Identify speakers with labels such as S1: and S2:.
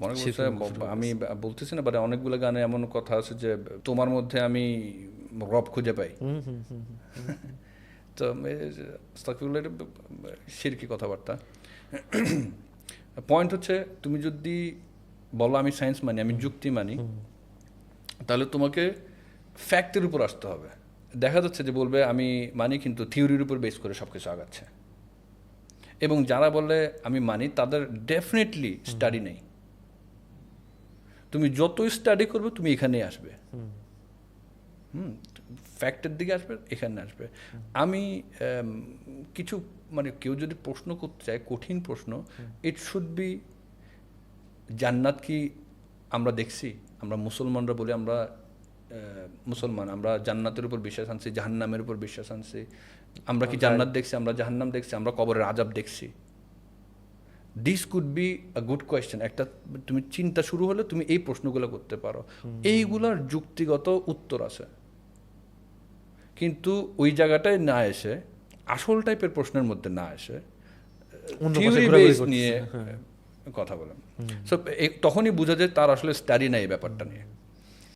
S1: মনে করছে আমি বলতেছি না বাট অনেকগুলো গানে এমন কথা আছে যে তোমার মধ্যে আমি রব খুঁজে পাই। তো এটা শিরকি কথাবার্তা? পয়েন্ট হচ্ছে তুমি যদি বলো আমি সায়েন্স মানি আমি যুক্তি মানি তাহলে তোমাকে ফ্যাক্টের উপর আসতে হবে। দেখা যাচ্ছে যে বলবে আমি মানি কিন্তু থিওরির উপর বেস করে সব কিছু আগাচ্ছে। এবং যারা বলে আমি মানি তাদের ডেফিনেটলি স্টাডি নেই। তুমি যত স্টাডি করবে তুমি এখানেই আসবে। হুম। ফ্যাক্টের দিকে আসবে এখানে আসবে। আমি কিছু মানে কেউ যদি প্রশ্ন করতে চায় কঠিন প্রশ্ন ইট শুড বি জান্নাত কি আমরা দেখছি? আমরা মুসলমানরা বলি আমরা মুসলমান আমরা জান্নাতের উপর বিশ্বাস আনছি জাহান্নামের উপর বিশ্বাস আনছি। আমরা কি জান্নাত দেখছি আমরা জাহান্নাম দেখছি আমরা কবরের আজাব দেখছি। This could be a good question একটা তুমি চিন্তা শুরু হলে তুমি এই প্রশ্নগুলো করতে পারো। এইগুলার যুক্তিগত উত্তর আছে। কিন্তু ওই জায়গাটায় না এসে আসল টাইপের প্রশ্নের মধ্যে না এসে নিয়ে
S2: হ্যাঁ।
S1: কথা বলেন। সো তখনই বোঝা যায় তার আসলে স্টাডি নাই এই ব্যাপারটা নিয়ে।